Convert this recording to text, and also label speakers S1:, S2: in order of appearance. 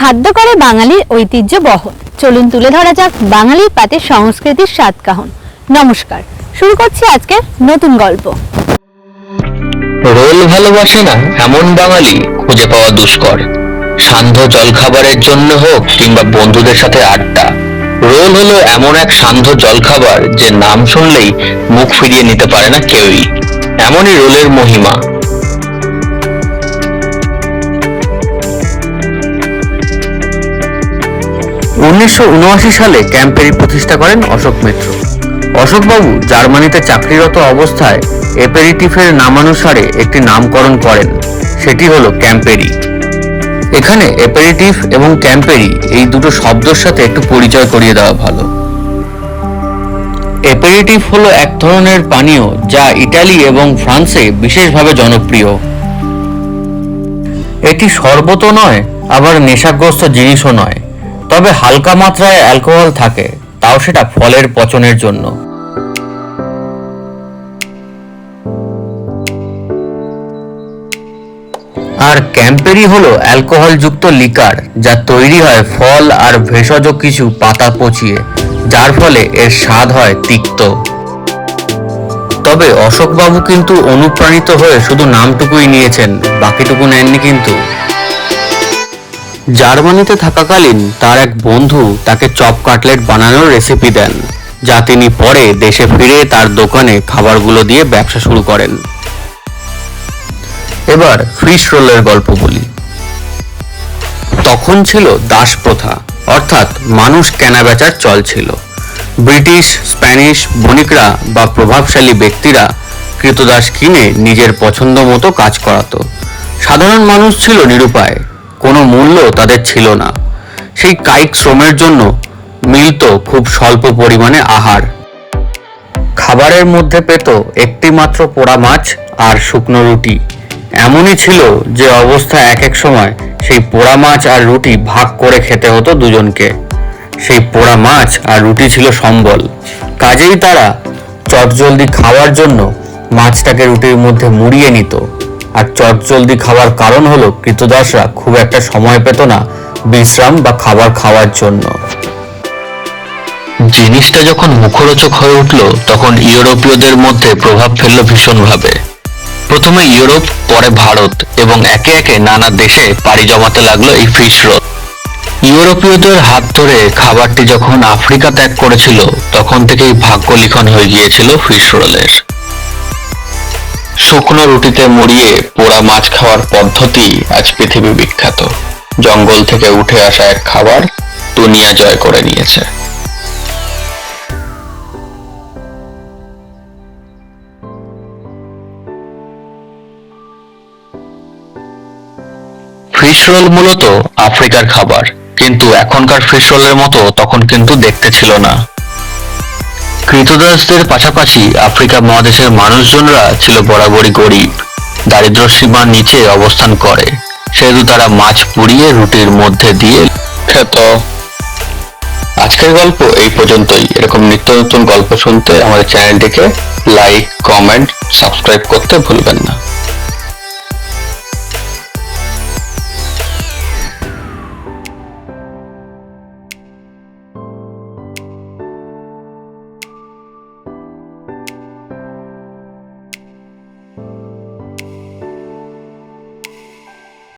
S1: খাদ্য করে বাঙালির ঐতিহ্য বহন। চলুন তুলে ধরা যাক বাঙালির পাতে সংস্কৃতির স্বাদ কাহন। নমস্কার, শুরু করছি আজকের নতুন গল্প।
S2: রোল ভালোবাসে না এমন বাঙালি খুঁজে পাওয়া দুষ্কর। সান্ধ্য জলখাবারের জন্য হোক কিংবা বন্ধুদের সাথে আড্ডা। রোল হলো এমন এক সান্ধ্য জলখাবার যে নাম শুনলেই মুখ ফিরিয়ে নিতে পারে না কেউই। এমনই রোলের মহিমা। উনিশশো উনআশি সালে ক্যাম্পেরি প্রতিষ্ঠা করেন অশোক মিত্র। অশোকবাবু জার্মানিতে চাকরিরত অবস্থায় এপেরিটিফের নামানুসারে একটি নামকরণ করেন। সেটি হলো ক্যাম্পেরি। এখানে এপেরিটিভ এবং ক্যাম্পেরি এই দুটো শব্দের সাথে একটু পরিচয় করিয়ে দেওয়া ভালো। এপেরিটিভ হলো এক ধরনের পানীয় যা ইটালি এবং ফ্রান্সে বিশেষভাবে জনপ্রিয়। এটি শরবতও নয়, আবার নেশাগ্রস্ত জিনিসও নয়। তবে হালকা মাত্রায় অ্যালকোহল থাকে, তাও সেটা ফলের পচনের জন্য। আর ক্যাম্পেরি হলো অ্যালকোহলযুক্ত লিকার, যা তৈরি হয় ফল আর ভেষজ কিছু পাতা পচিয়ে, যার ফলে এর স্বাদ হয় তিক্ত। তবে অশোকবাবু কিন্তু অনুপ্রাণিত হয়ে শুধু নামটুকুই নিয়েছেন, বাকিটুকু নেননি কিন্তু। জার্মানিতে থাকাকালীন তার এক বন্ধু তাকে চপ কাটলেট বানানোর রেসিপি দেন, যা তিনি পরে দেশে ফিরে তার দোকানে খাবারগুলো দিয়ে ব্যবসা শুরু করেন। এবার ফিশ রোলের গল্প বলি। তখন ছিল দাস প্রথা, অর্থাৎ মানুষ কেনা বেচার চল ছিল। ব্রিটিশ, স্প্যানিশ, বণিকরা বা প্রভাবশালী ব্যক্তিরা কৃতদাস কিনে নিজের পছন্দ মতো কাজ করাতো। সাধারণ মানুষ ছিল নিরুপায়। কোনো মূল্য তাদের ছিল না। সেই কায়িক শ্রমের জন্য মিলত খুব স্বল্প পরিমাণে আহার। খাবারের মধ্যে পেত একটি মাত্র পোড়া মাছ আর শুকনো রুটি। এমনই ছিল যে অবস্থা এক এক সময় সেই পোড়া মাছ আর রুটি ভাগ করে খেতে হতো দুজনকে। সেই পোড়া মাছ আর রুটি ছিল সম্বল। কাজেই তারা চটজলদি খাওয়ার জন্য মাছটাকে রুটির মধ্যে মুড়িয়ে নিত। আর চটজলদি খাওয়ার কারণ হলো কৃতদাসরা খুব একটা সময় পেত না বিশ্রাম বা খাবার খাওয়ার জন্য। জিনিসটা যখন মুখরোচক হয়ে উঠল, তখন ইউরোপীয়দের মধ্যে প্রভাব ফেলল ভীষণভাবে। প্রথমে ইউরোপ, পরে ভারত এবং একে একে নানা দেশে পাড়ি জমাতে লাগল এই ফিশ রোল। ইউরোপীয়দের হাত ধরে খাবারটি যখন আফ্রিকা ত্যাগ করেছিল, তখন থেকেই ভাগ্য লিখন হয়ে গিয়েছিল ফিশ রোলের। শুকনো রুটিতে মুড়িয়ে পোড়া মাছ খাওয়ার পদ্ধতি আজ পৃথিবী বিখ্যাত। জঙ্গল থেকে উঠে আসা এক খাবার দুনিয়া জয় করে নিয়েছে। ফিশ রোল মূলত আফ্রিকার খাবার, কিন্তু এখনকার ফিশ রোলের মতো তখন কিন্তু দেখতে ছিল না। কৃতদাসদের পাশাপাশি আফ্রিকা মহাদেশের মানুষজনরা ছিল বরাবরই গরিব। দারিদ্র সীমার নিচে অবস্থান করে। সেহেতু তারা মাছ পুড়িয়ে রুটির মধ্যে দিয়ে খেত। আজকের গল্প এই পর্যন্তই। এরকম নিত্য নতুন গল্প শুনতে আমাদের চ্যানেলটিকে লাইক কমেন্ট সাবস্ক্রাইব করতে ভুলবেন না।